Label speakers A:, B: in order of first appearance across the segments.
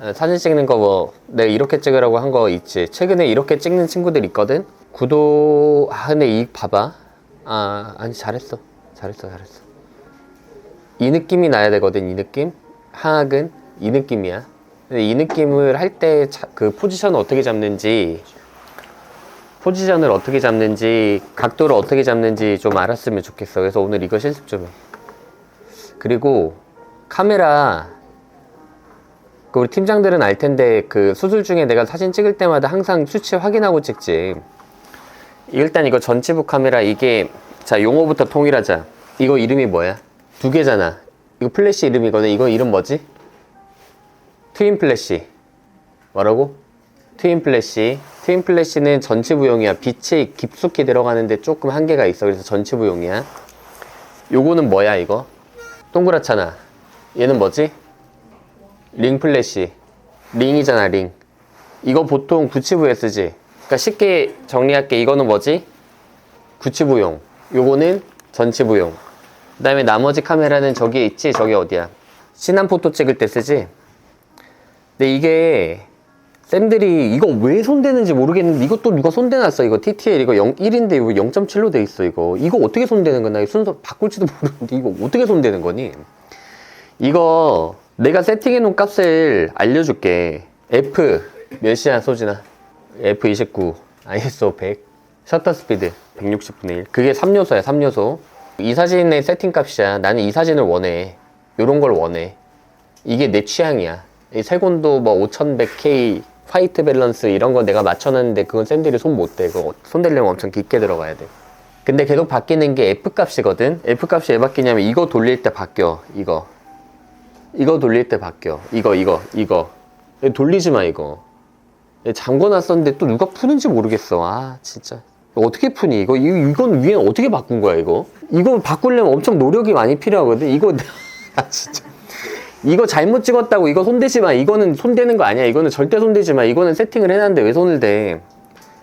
A: 어, 사진 찍는 거 뭐 내가 이렇게 찍으라고 한 거 있지. 최근에 이렇게 찍는 친구들 있거든? 구도 아 근데 이 봐봐. 아 아니 잘했어. 잘했어 잘했어. 이 느낌이 나야 되거든 이 느낌? 하악은 이 느낌이야. 근데 이 느낌을 할 때 그 포지션을 어떻게 잡는지 포지션을 어떻게 잡는지 각도를 어떻게 잡는지 좀 알았으면 좋겠어. 그래서 오늘 이거 실습 좀해. 그리고 카메라 그 우리 팀장들은 알 텐데 그 수술 중에 내가 사진 찍을 때마다 항상 수치 확인하고 찍지. 일단 이거 전치부 카메라 이게 자 용어부터 통일하자. 이거 이름이 뭐야? 두 개잖아. 이거 플래시 이름이거든. 이거 이름 뭐지? 트윈 플래시. 뭐라고? 트윈 플래시. 트윈 플래시는 전치부용이야. 빛이 깊숙이 들어가는데 조금 한계가 있어. 그래서 전치부용이야. 요거는 뭐야 이거? 동그랗잖아. 얘는 뭐지? 링 플래시. 링이잖아 링. 이거 보통 구치부에 쓰지. 그러니까 쉽게 정리할게. 이거는 뭐지? 구치부용. 요거는 전치부용. 그 다음에 나머지 카메라는 저기에 있지? 저기 어디야? 신한 포토 찍을 때 쓰지? 근데 이게 쌤들이 이거 왜 손대는지 모르겠는데 이것도 누가 손대놨어? 이거 TTL 이거 0, 1인데 이거 0.7로 돼 있어 이거. 이거 어떻게 손대는 거나 순서 바꿀지도 모르는데 이거 어떻게 손대는 거니? 이거 내가 세팅해 놓은 값을 알려줄게 F 몇이야 소진아 F29 ISO 100 셔터 스피드 160분의 1 그게 3요소야 3요소 이 사진의 세팅 값이야 나는 이 사진을 원해 요런 걸 원해 이게 내 취향이야 이 세곤도 뭐 5100K 화이트 밸런스 이런 거 내가 맞춰놨는데 그건 샌들이 손 못 대. 그거 손 대려면 엄청 깊게 들어가야 돼. 근데 계속 바뀌는 게 F 값이거든. F 값이 왜 바뀌냐면 이거 돌릴 때 바뀌어. 이거. 이거 돌릴 때 바뀌어. 이거, 이거, 이거. 돌리지 마, 이거. 잠궈 놨었는데 또 누가 푸는지 모르겠어. 아, 진짜. 어떻게 푸니? 이거, 이- 이건 위에 어떻게 바꾼 거야, 이거? 이거 바꾸려면 엄청 노력이 많이 필요하거든. 이거, 아, 진짜. 이거 잘못 찍었다고 이거 손대지 마. 이거는 손대는 거 아니야. 이거는 절대 손대지 마. 이거는 세팅을 해놨는데 왜 손을 대?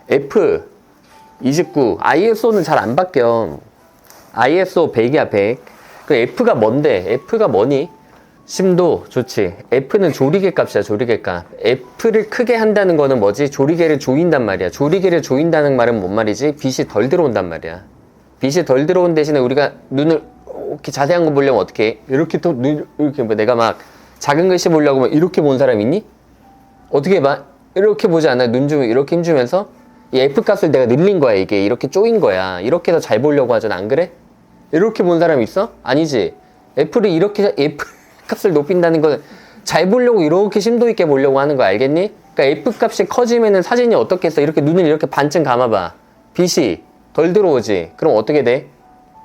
A: F 29 ISO는 잘 안 바뀌어. ISO 100이야 100. 그 F가 뭔데? F가 뭐니? 심도 좋지. F는 조리개 값이야 조리개 값. F를 크게 한다는 거는 뭐지? 조리개를 조인단 말이야. 조리개를 조인다는 말은 뭔 말이지? 빛이 덜 들어온단 말이야. 빛이 덜 들어온 대신에 우리가 눈을 이렇게 자세한 거 보려면 어떻게 해? 이렇게 또 눈, 이렇게 뭐 내가 막 작은 글씨 보려고 막 이렇게 본 사람 있니? 어떻게 봐? 이렇게 보지 않아? 눈좀 이렇게 힘주면서 이 F 값을 내가 늘린 거야 이게 이렇게 쪼인 거야 이렇게 해서 잘 보려고 하잖아 안 그래? 이렇게 본 사람 있어? 아니지 F를 이렇게 F 값을 높인다는 건 잘 보려고 이렇게 심도 있게 보려고 하는 거 알겠니? 그러니까 F 값이 커지면은 사진이 어떻겠어 이렇게 눈을 이렇게 반쯤 감아봐 빛이 덜 들어오지 그럼 어떻게 돼?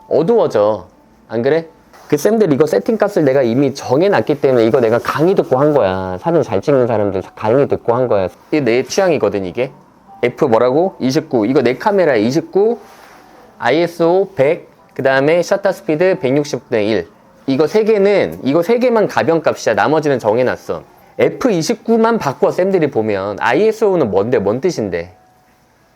A: 어두워져 안 그래? 그 쌤들 이거 세팅 값을 내가 이미 정해놨기 때문에 이거 내가 강의 듣고 한 거야. 사진 잘 찍는 사람들 강의 듣고 한 거야. 이게 내 취향이거든, 이게. F 뭐라고? 29. 이거 내 카메라 29, ISO 100, 그 다음에 셔터 스피드 160분의 1. 이거 세 개는, 이거 세 개만 가변 값이야. 나머지는 정해놨어. F29만 바꿔, 쌤들이 보면. ISO는 뭔데, 뭔 뜻인데?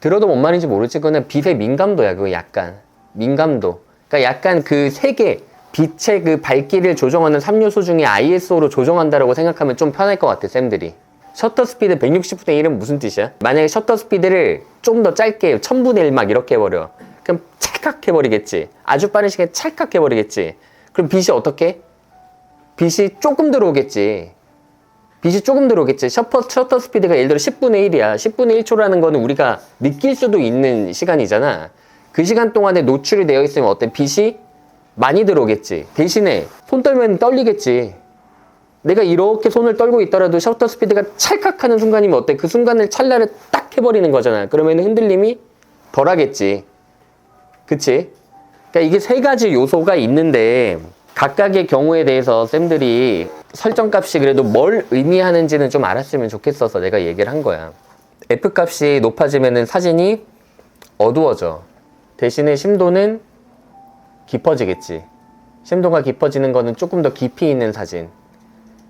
A: 들어도 뭔 말인지 모르지. 그거는 빛의 민감도야, 그거 약간. 민감도. 그러니까 약간 그세 개, 빛의 그 밝기를 조정하는 3요소 중에 ISO로 조정한다라고 생각하면 좀 편할 것 같아, 쌤들이. 셔터 스피드 160분의 1은 무슨 뜻이야? 만약에 셔터 스피드를 좀 더 짧게 1000분의 1 막 이렇게 해버려. 그럼 찰칵 해버리겠지. 아주 빠른 시간에 찰칵 해버리겠지. 그럼 빛이 어떻게? 빛이 조금 들어오겠지. 빛이 조금 들어오겠지. 셔터, 셔터 스피드가 예를 들어 10분의 1이야. 10분의 1초라는 거는 우리가 느낄 수도 있는 시간이잖아. 그 시간 동안에 노출이 되어 있으면 어때? 빛이 많이 들어오겠지. 대신에 손 떨면 떨리겠지. 내가 이렇게 손을 떨고 있더라도 셔터 스피드가 찰칵 하는 순간이면 어때? 그 순간을 찰나를 딱 해버리는 거잖아. 그러면 흔들림이 덜 하겠지. 그치? 그러니까 이게 세 가지 요소가 있는데 각각의 경우에 대해서 쌤들이 설정값이 그래도 뭘 의미하는지는 좀 알았으면 좋겠어서 내가 얘기를 한 거야. F 값이 높아지면 사진이 어두워져. 대신에 심도는 깊어지겠지. 심도가 깊어지는 거는 조금 더 깊이 있는 사진.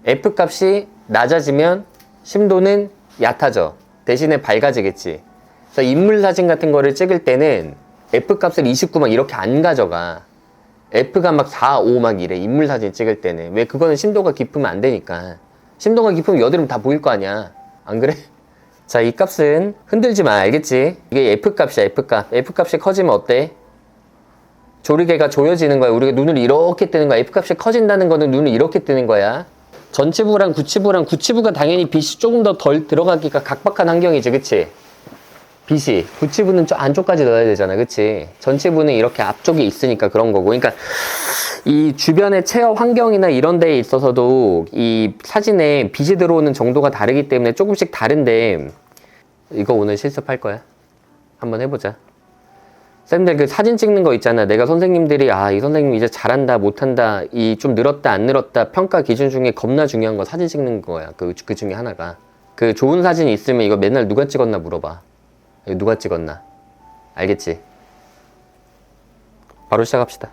A: F 값이 낮아지면 심도는 얕아져. 대신에 밝아지겠지. 그래서 인물 사진 같은 거를 찍을 때는 F 값을 29막 이렇게 안 가져가. F가 막 4, 5 막 이래. 인물 사진 찍을 때는. 왜 그거는 심도가 깊으면 안 되니까. 심도가 깊으면 여드름 다 보일 거 아니야. 안 그래? 자, 이 값은 흔들지 마. 알겠지? 이게 F값이야, F값. F값이 커지면 어때? 조리개가 조여지는 거야. 우리가 눈을 이렇게 뜨는 거야. F값이 커진다는 거는 눈을 이렇게 뜨는 거야. 전치부랑 구치부랑 구치부가 당연히 빛이 조금 더 덜 들어가기가 각박한 환경이지, 그치? 빛이. 구치부는 저 안쪽까지 넣어야 되잖아, 그치? 전치부는 이렇게 앞쪽에 있으니까 그런 거고. 그러니까 이 주변의 체어 환경이나 이런 데에 있어서도 이 사진에 빛이 들어오는 정도가 다르기 때문에 조금씩 다른데 이거 오늘 실습할 거야. 한번 해보자. 쌤들 그 사진 찍는 거 있잖아. 내가 선생님들이 아, 이 선생님 이제 잘한다, 못한다, 이 좀 늘었다, 안 늘었다 평가 기준 중에 겁나 중요한 거 사진 찍는 거야. 그, 그 중에 하나가. 그 좋은 사진이 있으면 이거 맨날 누가 찍었나 물어봐. 누가 찍었나. 알겠지? 바로 시작합시다.